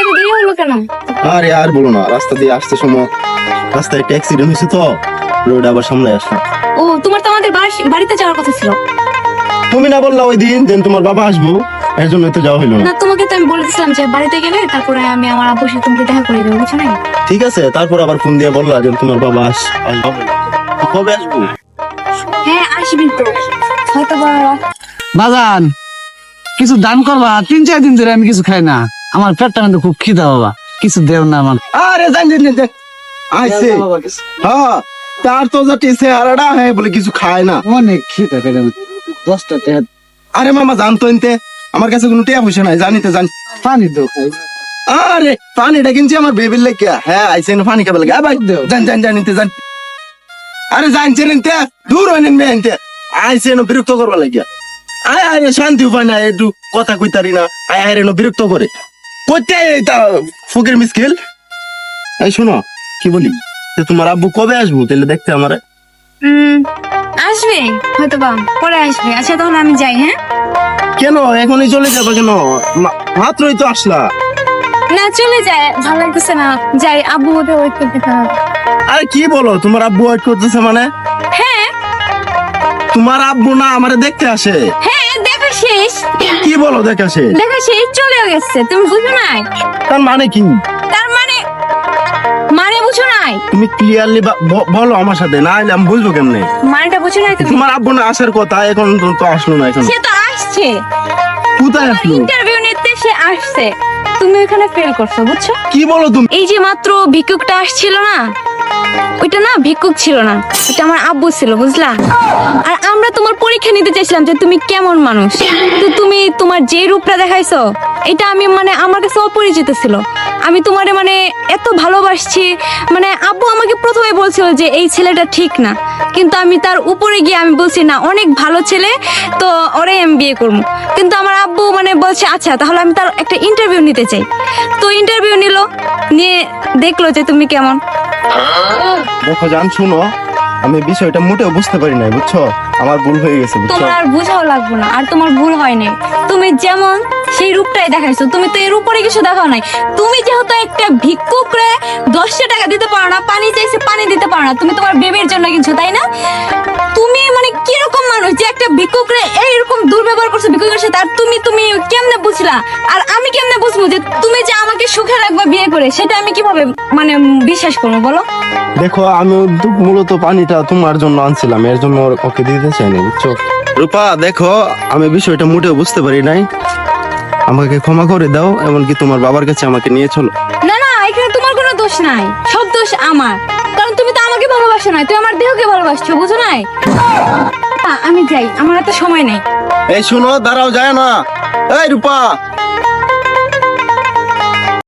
এত দেরি হলো কেন? আরে আর বলো না রাস্তা দিয়ে আসতে সময় রাস্তায় একটা অ্যাক্সিডেন্ট হয়েছে তো রোড আবার সামনে আসলাম। ও তোমার তো আমাদের বাড়িতে যাওয়ার কথা ছিল। তুমি না বললা ওই দিন যে তোমার বাবা আসব এর জন্য তো যাওয়া হইল না। না তোমাকে তো আমি বলেছিলাম যে বাড়িতে গেলে তারপরে আমি আমার আব্বুর সাথে তোমাকে দেখা করে দেবো বুঝছ না? ঠিক আছে তারপর আবার ফোন দিয়ে বললা যে তোমার বাবা আস আসব। কবে আসব? হ্যাঁ আসবি তো। হয়তো বাজান কিছু দান করবা তিন চার দিন ধরে আমি কিছু খাই না। আমার পেটটা কিন্তু খুব খিদা বাবা। কিছু দেও না আমার। আরে জান জান জান, জান আইছে। হ্যাঁ তার তো যাতে চেহারাটা হ্যাঁ বলে কিছু খায় না। অনেক খিদা পেটে দশটা টাকা আরে মামা জানতো এনতে। আমার কাছে কোনো টিয়া পয়সা নাই জানিতে জান পানি দাও খাই। আরে পানিটা কিনছি আমার বেবির লেগে। হ্যাঁ আইছে না পানি খাবে লাগে। ভাই দেও। জান জান জানিতে জান আরে জানছে নিতে দূর হইন মে এনতে। আইছে না বিরক্ত করবা লাগিয়া আয় আয় শান্তি উপায় না একটু কথা কইতারি না। আয় আয় রে বিরক্ত করে। কইতে তা ফকির মিসকিল? এই শোনো কি বলি? তোমার আব্বু কবে আসব? তাহলে দেখতে আমারে। আসবে হয়তো বা পরে আসবে। আচ্ছা তাহলে আমি যাই হ্যাঁ? কেন? এখনই চলে যাবে কেন? মাত্রই তো আসলা। না চলে যায়। ভালো লাগতেছে না। যাই আব্বু ওদের ওয়েট করতে হবে আরে কি বলো? তোমার আব্বু ওয়েট করতেছে মানে? হ্যাঁ। তোমার আব্বু না আমারে দেখতে আসে? হ্যাঁ শেষ কি বলো দেখে আসে দেখা শেষ চলেও গেছে তুমি বুঝো নাই? তার মানে কি? তার মানে মানে বুঝো নাই? তুমি ক্লিয়ারলি বলো আমার সাথে না হলে আমি বুঝব কেমনে? মানেটা বুঝো নাই তুমি? তোমার আব্বু না আসার কথা এখন তো তো আসলো না এখন। সে তো আসছে। কোথায় আসলো? ইন্টারভিউ নিতে সে আসছে। তুমি ওখানে ফেল করছ বুঝছ? কি বলো তুমি? এই যে মাত্র ভিক্ষুকটা আসছিল না ওইটা না ভিক্ষুক ছিল না ওটা আমার আব্বু ছিল, বুঝলা? আর আমরা তোমার পরীক্ষা নিতে চাইছিলাম যে তুমি কেমন মানুষ। তো তুমি তোমার যে রূপটা দেখাইছো, এটা আমি মানে আমার কাছে অপরিচিত ছিল। আমি তোমারে মানে এত ভালোবাসছি মানে আব্বু আমাকে প্রথমে বলছিল যে এই ছেলেটা ঠিক না। কিন্তু আমি তার উপরে গিয়ে আমি বলছি, না, অনেক ভালো ছেলে, তো ওরে আমি বিয়ে করব। কিন্তু আমার আব্বু মানে বলছে আচ্ছা তাহলে আমি তার একটা ইন্টারভিউ নিতে চাই। তো ইন্টারভিউ নিল, নিয়ে দেখল যে তুমি কেমন। দেখো জান, শুনো, আমি বিষয়টা মোটেও বুঝতে পারি নাই, বুঝছ? আমার ভুল হয়ে গেছে তোমার আর বুঝাও লাগবে না, আর তোমার ভুল হয়নি তুমি যেমন সেই রূপটাই দেখাইছো, তুমি তো এর উপরে কিছু দেখাও নাই। তুমি যেহেতু একটা ভিক্ষুক রে, দশটা টাকা দিতে পারো না, পানি চাইছে, পানি দিতে পারো না, তুমি তোমার বেবির জন্য কিছু তাই না? তুমি মানে কীরকম মানুষ যে একটা ভিক্ষুক রে এইরকম দুর্ব্যবহার করছ ভিক্ষুকের সাথে আর তুমি তুমি কেমনে বুঝলা? আর আমি কেমনে বুঝব যে তুমি যে আমাকে সুখে রাখবা বিয়ে করে সেটা আমি কীভাবে মানে বিশ্বাস করব বলো? দেখো আমি মূলত পানিটা তোমার জন্য আনছিলাম এর জন্য ওকে দিতে চাইনি বুঝছ? রূপা দেখো আমি বিষয়টা মোটেও বুঝতে পারি নাই। আমাকে ক্ষমা করে দাও এমনকি তোমার বাবার কাছে আমাকে নিয়ে চলো। না না এখানে তোমার কোনো দোষ নাই সব দোষ আমার। কারণ তুমি তো আমাকে ভালোবাসো না তুমি আমার দেহকে ভালোবাসছো বুঝো নাই? আমি যাই। আমার এত সময় নেই। এই শোনো দাঁড়াও যায় না। এই রূপা